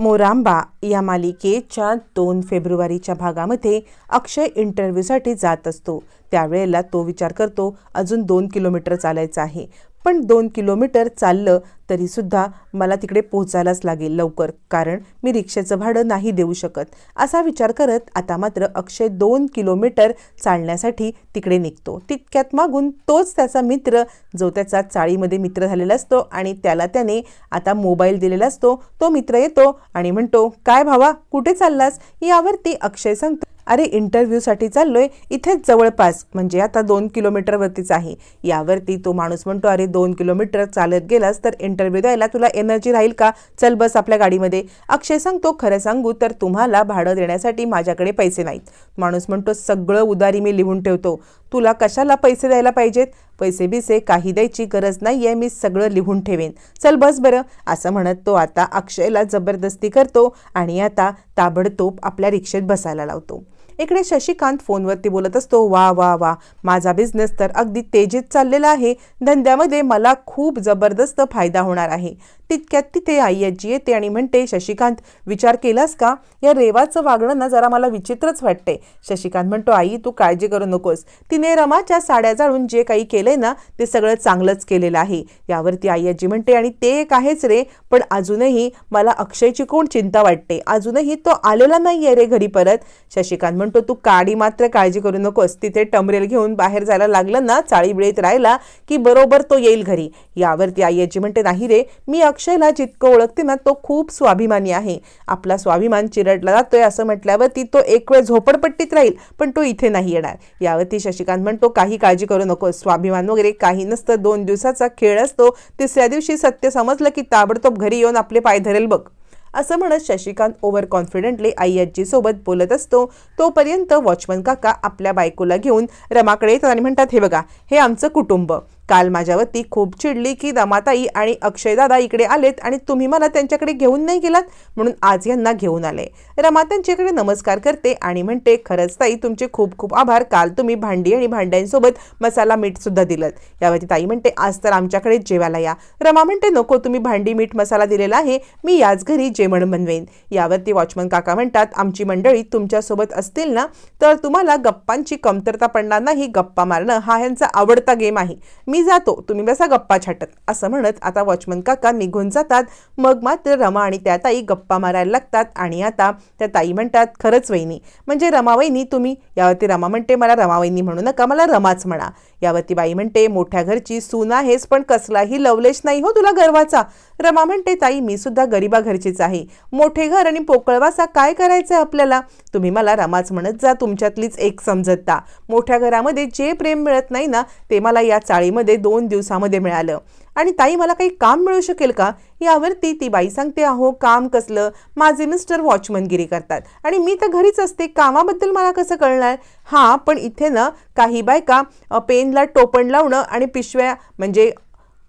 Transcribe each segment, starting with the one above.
मोरांबा या मालिकेच्या दोन फेब्रुवारीच्या भागामध्ये अक्षय इंटरव्ह्यूसाठी जात असतो. त्यावेळेला तो विचार करतो अजून दोन किलोमीटर चालायचं आहे. पण दोन किलोमीटर चाललं तरीसुद्धा मला तिकडे पोहोचायलाच लागेल लवकर कारण मी रिक्षेचं भाडं नाही देऊ शकत. असा विचार करत आता मात्र अक्षय दोन किलोमीटर चालण्यासाठी तिकडे निघतो. तितक्यात मागून तोच त्याचा मित्र जो त्याचा चाळीमध्ये मित्र झालेला असतो आणि त्याला त्याने आता मोबाईल दिलेला असतो तो मित्र येतो आणि म्हणतो काय भावा कुठे चाललास? यावरती अक्षय सांगतो अरे इंटरव्ह्यूसाठी चाललोय इथेच जवळपास म्हणजे आता दोन किलोमीटरवरतीच आहे. यावरती तो माणूस म्हणतो अरे दोन किलोमीटर चालत गेलास तर इंटरव्ह्यू द्यायला तुला एनर्जी राहील का? चल बस आपल्या गाडीमध्ये. अक्षय सांगतो खरं सांगू तर तुम्हाला भाडं देण्यासाठी माझ्याकडे पैसे नाहीत. माणूस म्हणतो सगळं उदारी मी लिहून ठेवतो. तुला कशाला पैसे द्यायला पाहिजेत? पैसे बिसे काही द्यायची गरज नाही आहे मी सगळं लिहून ठेवेन. चल बस बरं. असं म्हणत तो आता अक्षयला जबरदस्ती करतो आणि आता ताबडतोब आपल्या रिक्षेत बसायला लावतो. इकडे शशिकांत फोनवरती बोलत असतो वा वा वा माझा बिझनेस तर अगदी तेजीत चाललेला आहे. धंद्यामध्ये मला खूप जबरदस्त फायदा होणार आहे. तितक्यात तिथे आई आजी येते आणि म्हणते शशिकांत विचार केलास का? या रेवाचं वागणं ना जरा मला विचित्रच वाटते शशिकांत म्हणतो आई तू काळजी करू नकोस. तिने रमाच्या साड्या जाळून जे काही केलंय ना ते सगळं चांगलंच केलेलं आहे. यावरती आई आजी म्हणते आणि ते एक आहेच रे पण अजूनही मला अक्षयची कोण चिंता वाटते? अजूनही तो आलेला नाही आहे रे घरी परत. शशिकांत म्हणतो तू काडी मात्र काळजी करू नकोस. तिथे टमरेल घेऊन बाहेर जायला लागलं ना चाळीबिळीत राहिला की बरोबर तो येईल घरी. यावरती आई आजी म्हणते नाही रे मी अक्षयला जितकं ओळखते ना तो खूप स्वाभिमानी आहे. आपला स्वाभिमान चिरडला जातोय असं म्हटल्यावरती तो एक वेळ झोपडपट्टीत राहील पण तो इथे नाही येणार. यावरती शशिकांत म्हणतो काही काळजी करू नको. स्वाभिमान वगैरे काही नसतं. दोन दिवसाचा खेळ असतो. तिसऱ्या दिवशी सत्य समजलं की ताबडतोब घरी येऊन आपले पाय धरेल बघ. असं म्हणत शशिकांत ओव्हर कॉन्फिडेंटली आई आजीसोबत बोलत असतो. तोपर्यंत वॉचमन काका आपल्या बायकोला घेऊन रमाकडे येतात आणि म्हणतात हे बघा हे आमचं कुटुंब. काल माझ्यावरती खूप चिडली की रमाताई आणि अक्षयदादा इकडे आलेत आणि तुम्ही मला त्यांच्याकडे घेऊन नाही गेलात म्हणून आज यांना घेऊन आले. रमा त्यांच्याकडे नमस्कार करते आणि म्हणते खरंच ताई तुमचे खूप खूप आभार. काल तुम्ही भांडी आणि भांड्यांसोबत मसाला मीठ सुद्धा दिलं यावरती ताई म्हणते आज तर आमच्याकडे जेवायला या. रमा म्हणते नको तुम्ही भांडी मीठ मसाला दिलेला आहे. मी याच घरी जेवण बनवेन. यावरती वॉचमन काका म्हणतात आमची मंडळी तुमच्यासोबत असतील ना तर तुम्हाला गप्पांची कमतरता पडणार नाही. गप्पा मारणं हा यांचा आवडता गेम आहे. मी मी जातो. तुम्ही बसा गप्पा छाटत. असं म्हणत आता वॉचमन काका निघून जातात. मग मात्र रमा आणि त्या ताई गप्पा मारायला लागतात आणि आता त्या ताई म्हणतात खरंच वहिनी म्हणजे रमावहिनी तुम्ही? यावरती रमा म्हणते मला रमावहिनी म्हणू नका मला रमाच म्हणा. यावरती बाई म्हणते मोठ्या घरची सून आहेस पण कसलाही लवलेश नाही हो तुला गर्वाचा. रमा म्हणते ताई मी सुद्धा गरीबा घरचीच आहे. मोठे घर आणि पोकळवासा काय करायचं आपल्याला? तुम्ही मला रमाच म्हणत जा तुमच्यातलीच एक समजत्ता. मोठ्या घरामध्ये जे प्रेम मिळत नाही ना ते मला या चाळीमध्ये दोन दिवसामध्ये मिळालं. आणि ताई मला काही काम मिळू शकेल का? यावरती ती बाई सांगते अहो काम कसलं? माझे मिस्टर वॉचमनगिरी करतात. आणि मी तर घरीच असते. कामाबद्दल मला कसं कळणार? हां पण इथे ना काही बायका पेनला टोपण लावणं आणि पिशव्या म्हणजे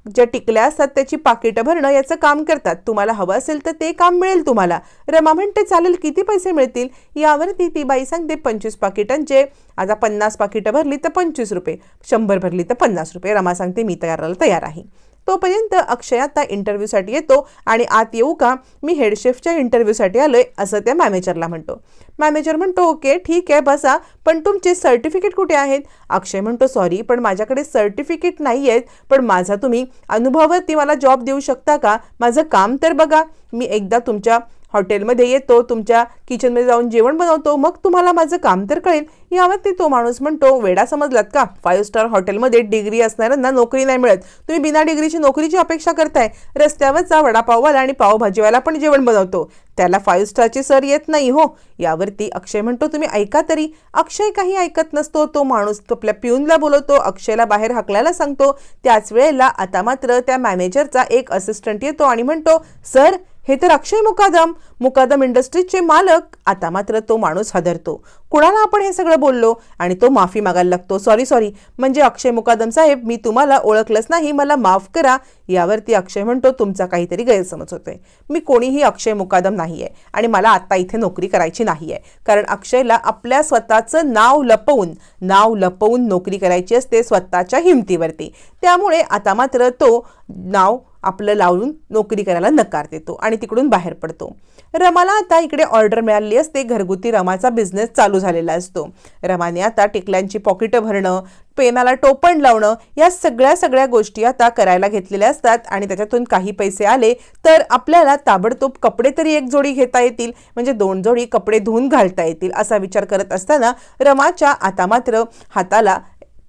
ज्या टिकल्या असतात त्याची पाकिटं भरणं याचं काम करतात. तुम्हाला हवं असेल तर ते काम मिळेल तुम्हाला. रमा म्हणते चालेल किती पैसे मिळतील? यावरती ती बाई सांगते पंचवीस पाकिटांचे आता पन्नास पाकिटं भरली तर पंचवीस रुपये. शंभर भरली तर पन्नास रुपये. रमा सांगते मी तयार तयार आहे. तोपर्यंत अक्षय आता इंटरव्ह्यूसाठी येतो आणि आत येऊ का? मी हेडशेफच्या इंटरव्ह्यूसाठी आलोय असं त्या मॅनेजरला म्हणतो. मॅनेजर म्हणतो ओके ठीक आहे बसा पण तुमचे सर्टिफिकेट कुठे आहेत? अक्षय म्हणतो सॉरी पण माझ्याकडे सर्टिफिकेट नाही आहेत पण माझा तुम्ही अनुभवावरती मला जॉब देऊ शकता का? माझं काम तर बघा. मी एकदा तुमच्या हॉटेलमध्ये येतो तुमच्या किचनमध्ये जाऊन जेवण बनवतो मग तुम्हाला माझं काम तर कळेल. यावरती तो माणूस म्हणतो वेडा समजलात का? फाईव्ह स्टार हॉटेलमध्ये डिग्री असणाऱ्यांना नोकरी नाही मिळत. तुम्ही बिना डिग्रीची नोकरीची अपेक्षा करताय. रस्त्यावरचा वडापाववाला आणि पावभाजीवाला पण जेवण बनवतो. त्याला फाईव्ह स्टारची सर येत नाही हो. यावरती अक्षय म्हणतो तुम्ही ऐका तरी. अक्षय काही ऐकत नसतो. तो माणूस आपल्या पिऊनला बोलवतो. अक्षयला बाहेर हाकलायला सांगतो. त्याच वेळेला आता मात्र त्या मॅनेजरचा एक असिस्टंट येतो आणि म्हणतो सर हे तर अक्षय मुकादम मुकादम इंडस्ट्रीजचे मालक. आता मात्र तो माणूस हदरतो. कुणाला आपण हे सगळं बोललो? आणि तो माफी मागायला लागतो. सॉरी सॉरी म्हणजे अक्षय मुकादम साहेब मी तुम्हाला ओळखलंच नाही. मला माफ करा. यावरती अक्षय म्हणतो तुमचा काहीतरी गैरसमज होतोय. मी कोणीही अक्षय मुकादम नाही आहे आणि मला आत्ता इथे नोकरी करायची नाही आहे कारण अक्षयला आपल्या स्वतःचं नाव लपवून नाव लपवून नोकरी करायची असते स्वतःच्या हिमतीवरती. त्यामुळे आता मात्र तो नाव आपलं लावून नोकरी करायला नकार देतो आणि तिकडून बाहेर पडतो. रमाला आता इकडे ऑर्डर मिळालेली असते. घरगुती रमाचा बिझनेस चालू झालेला असतो. रमाने आता टिकल्यांची पॉकेटं भरणं पेनाला टोपण लावणं या सगळ्या सगळ्या गोष्टी आता करायला घेतलेल्या असतात आणि त्याच्यातून काही पैसे आले तर आपल्याला ताबडतोब कपडे तरी एक जोडी घेता येतील. म्हणजे दोन जोडी कपडे धुवून घालता येतील असा विचार करत असताना रमाच्या आता मात्र हाताला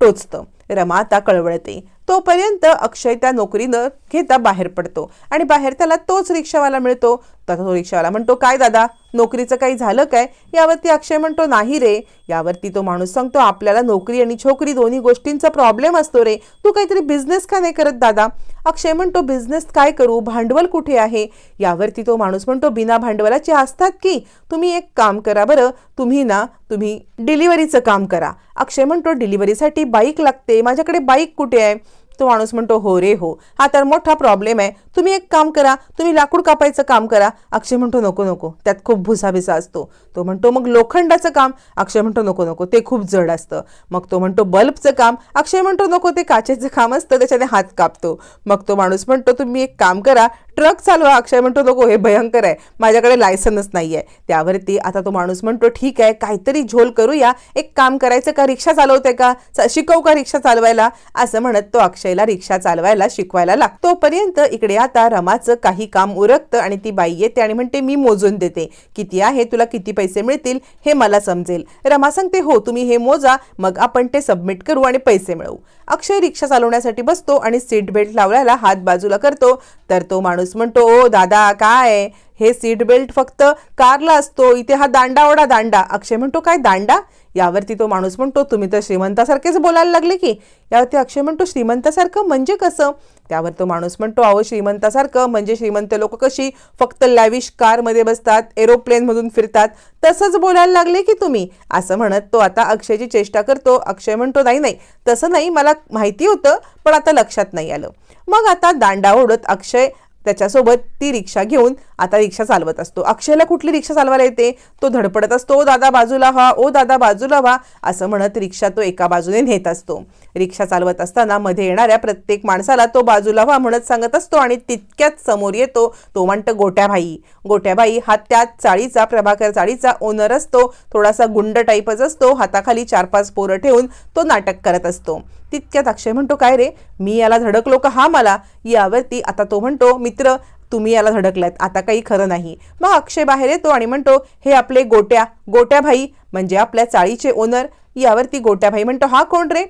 टोचतं. रमा आता कळवळते. तोपर्यंत अक्षय त्या नोकरीनं घेता बाहेर पडतो. आणि बाहेर त्याला तोच रिक्षावाला मिळतो. तर तो रिक्षावाला म्हणतो काय दादा नोकरीचं काही झालं काय? यावरती अक्षय म्हणतो नाही रे. यावरती तो माणूस सांगतो आपल्याला नोकरी आणि छोकरी दोन्ही गोष्टींचा प्रॉब्लेम असतो रे. तू काहीतरी बिझनेस का नाही करत दादा? अक्षय म्हणतो बिझनेस काय करू? भांडवल कुठे आहे? यावरती तो माणूस म्हणतो बिना भांडवलाचे असतात की? तुम्ही एक काम करा बरं. तुम्ही ना तुम्ही डिलिव्हरीचं काम करा. अक्षय म्हणतो डिलिव्हरीसाठी बाईक लागते. माझ्याकडे बाईक कुठे आहे? तो माणूस म्हणतो हो रे हो. हा तर मोठा प्रॉब्लेम आहे. तुम्ही एक काम करा तुम्ही लाकूड कापायचं काम करा. अक्षय म्हणतो नको नको. त्यात खूप भुसाभिसा असतो. तो म्हणतो मग लोखंडाचं काम. अक्षय म्हणतो नको नको. ते खूप जड असतं. मग तो म्हणतो बल्बचं काम. अक्षय म्हणतो नको ते काचेचं काम असतं त्याच्याने हात कापतो. मग तो माणूस म्हणतो तुम्ही एक काम करा ट्रक चालवा. अक्षय म्हणतो नको हे भयंकर आहे. माझ्याकडे लायसन्स नाही आहे त्यावरती आता तो माणूस म्हणतो ठीक आहे काहीतरी झोल करूया. एक काम करायचं का? रिक्षा चालवते का? शिकवू का रिक्षा चालवायला? असं म्हणत तो अक्षय अक्षयला रिक्षा चालवायला शिकवायला लागतो. तोपर्यंत इकडे आता रमाचं काही काम उरकतं आणि ती बाई येते आणि म्हणते मी मोजून देते. किती आहे? तुला किती पैसे मिळतील? हे मला समजेल. रमा सांगते हो तुम्ही हे मोजा. मग आपण ते सबमिट करू आणि पैसे मिळवू. अक्षय रिक्षा चालवण्यासाठी बसतो आणि सीट बेल्ट लावल्याला हात बाजूला करतो. तर तो माणूस म्हणतो ओ दादा काय हे सीट बेल्ट फक्त कारला असतो. इथे हा दांडा ओढा दांडा. अक्षय म्हणतो काय दांडा? यावरती तो माणूस म्हणतो तुम्ही तर श्रीमंतासारखेच बोलायला लागले की. यावरती अक्षय म्हणतो श्रीमंतासारखं म्हणजे कसं? त्यावर तो माणूस म्हणतो अहो श्रीमंतासारखं म्हणजे श्रीमंत लोक कशी फक्त लॅविश कारमध्ये बसतात एरोप्लेनमधून फिरतात. तसंच बोलायला लागले की तुम्ही. असं म्हणत तो आता अक्षयची चेष्टा करतो. अक्षय म्हणतो नाही नाही तसं नाही मला माहिती होतं पण आता लक्षात नाही आलं. मग आता दांडा ओढत अक्षय त्याच्यासोबत ती रिक्षा घेऊन आता रिक्षा चालवत असतो. अक्षयला कुठली रिक्षा चालवायला येते? तो धडपडत असतो ओ दादा बाजूला व्हा. ओ दादा बाजूला व्हा. असं म्हणत रिक्षा तो एका बाजूने नेत असतो. रिक्षा चालवत असताना मध्ये येणाऱ्या प्रत्येक माणसाला तो बाजूला व्हा म्हणत सांगत असतो आणि तितक्याच समोर येतो तो म्हणतो गोट्याभाई गोट्याबाई हा त्या चाळीचा प्रभाकर चाळीचा ओनर असतो. थोडासा गुंड टाईपच असतो. हाताखाली चार पाच पोरं ठेवून तो नाटक करत असतो. तितक्यात अक्षय म्हणतो काय रे? मी याला धडकलो का? हा मला. यावरती आता तो म्हणतो मित्र तुम्ही याला धडकलात आता काही खरं नाही. मग अक्षय बाहेर येतो आणि म्हणतो हे आपले गोट्या गोट्याभाई म्हणजे आपल्या चाळीचे ओनर. यावरती गोट्याभाई म्हणतो हा कोण रे?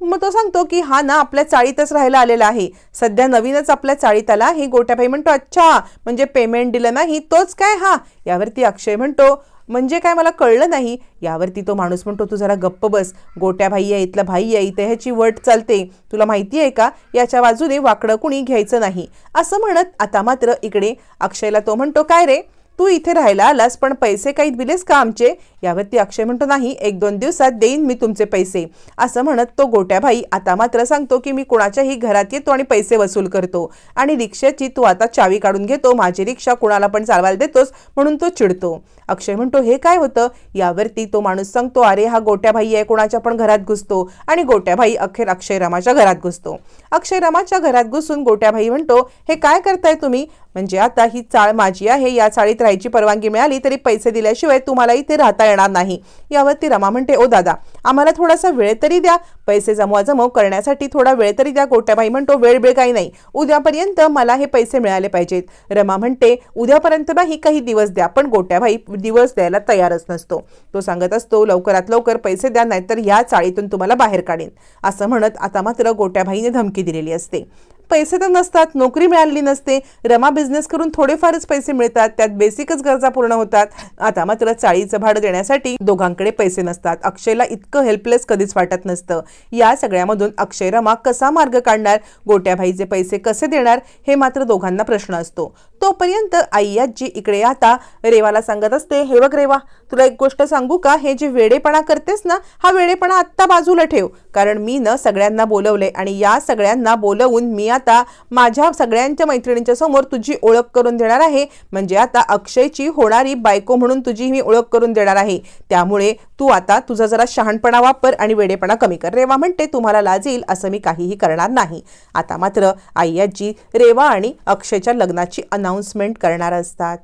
मग तो सांगतो की हा ना आपल्या चाळीतच राहायला आलेला आहे. सध्या नवीनच आपल्या चाळीत आला हे गोट्याभाई म्हणतो अच्छा म्हणजे पेमेंट दिलं नाही तोच काय हा? यावरती अक्षय म्हणतो म्हणजे काय मला कळलं नाही? यावरती तो माणूस म्हणतो तू जरा गप्प बस. गोट्या भाई आहे इथला भाई आहे इथे ह्याची वट चालते. तुला माहिती आहे का? याच्या बाजूने वाकडं कुणी घ्यायचं नाही. असं म्हणत आता मात्र इकडे अक्षयला तो म्हणतो काय रे? तू इथे राहायला आलास पण पैसे काही दिलेस का आमचे? यावरती अक्षय म्हणतो नाही एक दोन दिवसात देईन मी तुमचे पैसे. असं म्हणत तो गोट्याभाई आता मात्र सांगतो की मी कुणाच्याही घरात येतो आणि पैसे वसूल करतो. आणि रिक्षाची तू आता चावी काढून घेतो माझी रिक्षा कुणाला पण चालवायला देतोस म्हणून तो चिडतो. अक्षय म्हणतो हे काय होतं? यावरती तो माणूस सांगतो अरे हा गोट्याभाई आहे कोणाच्या पण घरात घुसतो. आणि गोट्याभाई अखेर अक्षयरामाच्या घरात घुसतो. अक्षयरामाच्या घरात घुसून गोट्याभाई म्हणतो हे काय करताय तुम्ही? म्हणजे आता ही चाळ माझी आहे या चाळीत राहायची परवानगी मिळाली तरी पैसे दिल्याशिवाय तुम्हाला इथे राहता येणार नाही. यावरती रमा म्हणते ओ दादा आम्हाला थोडासा वेळ तरी द्या. पैसे जमवा जमव करण्यासाठी थोडा वेळ तरी द्या. गोट्याबाई म्हणतो वेळ वेळ काही नाही. उद्यापर्यंत मला हे पैसे मिळाले पाहिजेत. रमा म्हणते उद्यापर्यंत नाही काही दिवस द्या. पण गोट्याबाई दिवस द्यायला तयारच नसतो. तो सांगत असतो लवकरात लवकर पैसे द्या नाहीतर या चाळीतून तुम्हाला बाहेर काढेन. असं म्हणत आता मात्र गोट्याबाईने धमकी दिलेली असते. पैसे तर नसतात नोकरी मिळालेली नसते. रमा बिझनेस करून थोडेफारच पैसे मिळतात त्यात बेसिकच गरजा पूर्ण होतात. आता मात्र चाळीचं भाडं देण्यासाठी दोघांकडे पैसे नसतात. अक्षयला इतकं हेल्पलेस कधीच वाटत नसतं. या सगळ्यामधून अक्षय रमा कसा मार्ग काढणार? गोट्याभाईचे पैसे कसे देणार? हे मात्र दोघांना प्रश्न असतो. तोपर्यंत आई आजी इकडे आता रेवाला सांगत असते हे बघ रेवा तुला एक गोष्ट सांगू का? हे जे वेडेपणा करतेस ना हा वेडेपणा आत्ता बाजूला ठेव. कारण मी न सगळ्यांना बोलवले आणि या सगळ्यांना बोलवून मी आता माझ्या सगळ्यांच्या मैत्रिणींच्या समोर तुझी ओळख करून देणार आहे. म्हणजे आता अक्षयची होणारी बायको म्हणून तुझी मी ओळख करून देणार आहे. त्यामुळे तू आता तुझा जरा शहाणपणा वापर आणि वेडेपणा कमी कर. रेवा म्हणते तुम्हाला लाज येईल असं मी काहीही करणार नाही. आता मात्र आई आजी रेवा आणि अक्षयच्या लग्नाची अनाऊन्समेंट करणार असतात.